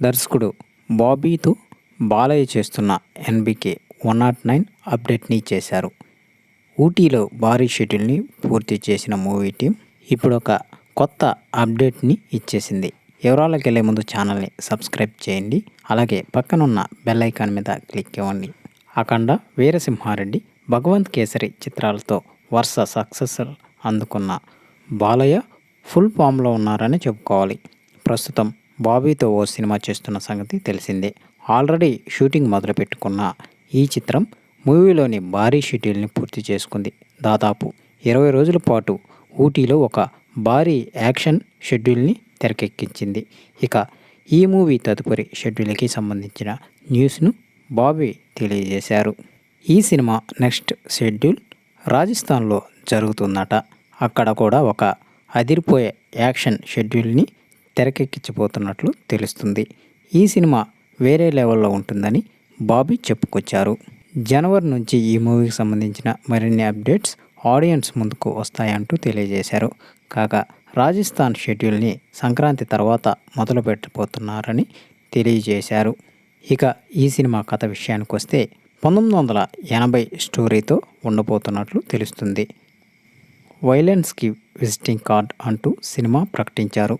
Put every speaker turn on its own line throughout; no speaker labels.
దర్శకుడు బాబీతో బాలయ్య చేస్తున్న ఎన్బికే వన్ నాట్ నైన్ అప్డేట్ని చేశారు. ఊటీలో భారీ షెడ్యూల్ని పూర్తి చేసిన మూవీ టీం ఇప్పుడు ఒక కొత్త అప్డేట్ని ఇచ్చేసింది. వివరాలకు వెళ్ళే ముందు ఛానల్ని సబ్స్క్రైబ్ చేయండి. అలాగే పక్కనున్న బెల్ ఐకాన్ మీద క్లిక్ ఇవ్వండి అఖండ వీరసింహారెడ్డి భగవంత్ కేసరి చిత్రాలతో వరుస సక్సెస్ అందుకున్న బాలయ్య ఫుల్ ఫామ్లో ఉన్నారని చెప్పుకోవాలి. ప్రస్తుతం బాబీతో ఓ సినిమా చేస్తున్న సంగతి తెలిసిందే. ఆల్రెడీ షూటింగ్ మొదలుపెట్టుకున్న ఈ చిత్రం మూవీలోని భారీ షెడ్యూల్ని పూర్తి చేసుకుంది. దాదాపు ఇరవై రోజుల పాటు ఊటీలో ఒక భారీ యాక్షన్ షెడ్యూల్ని తెరకెక్కించింది. ఇక ఈ మూవీ తదుపరి షెడ్యూల్కి సంబంధించిన న్యూస్ను బాబీ తెలియజేశారు. ఈ సినిమా నెక్స్ట్ షెడ్యూల్ రాజస్థాన్లో జరుగుతుందట. అక్కడ కూడా ఒక అదిరిపోయే యాక్షన్ షెడ్యూల్ని తెరకెక్కించబోతున్నట్లు తెలుస్తుంది. ఈ సినిమా వేరే లెవెల్లో ఉంటుందని బాబీ చెప్పుకొచ్చారు. జనవరి నుంచి ఈ మూవీకి సంబంధించిన మరిన్ని అప్డేట్స్ ఆడియన్స్ ముందుకు వస్తాయంటూ తెలియజేశారు. కాగా రాజస్థాన్ షెడ్యూల్ని సంక్రాంతి తర్వాత మొదలు పెట్టబోతున్నారని తెలియజేశారు. ఇక ఈ సినిమా కథ విషయానికి వస్తే పంతొమ్మిది వందల ఎనభై స్టోరీతో ఉండబోతున్నట్లు తెలుస్తుంది. వైలెన్స్కి విజిటింగ్ కార్డ్ అంటూ సినిమా ప్రకటించారు.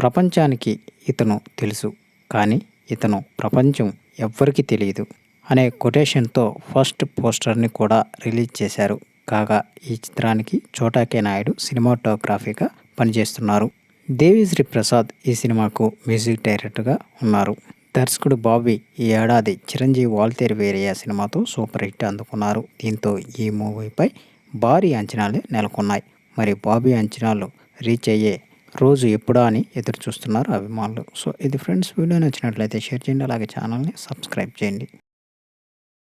ప్రపంచానికి ఇతను తెలుసు కానీ ఇతను ప్రపంచం ఎవ్వరికీ తెలియదు అనే కొటేషన్తో ఫస్ట్ పోస్టర్ని కూడా రిలీజ్ చేశారు. కాగా ఈ చిత్రానికి చోటాకే నాయుడు సినిమాటోగ్రఫీగా పనిచేస్తున్నారు. దేవిశ్రీ ప్రసాద్ ఈ సినిమాకు మ్యూజిక్ డైరెక్టర్గా ఉన్నారు. దర్శకుడు బాబీ ఈ ఏడాది చిరంజీవి వాల్తేర్ వేరియా సినిమాతో సూపర్ హిట్ అందుకున్నారు. దీంతో ఈ మూవీపై భారీ అంచనాలే నెలకొన్నాయి. మరి బాబీ అంచనాలు రీచ్ అయ్యే రోజు ఎప్పుడా అని ఎదురు చూస్తున్నారు అభిమానులు. సో ఇది ఫ్రెండ్స్ వీడియో నచ్చినట్లయితే షేర్ చేయండి. అలాగే ఛానల్ని సబ్స్క్రైబ్ చేయండి.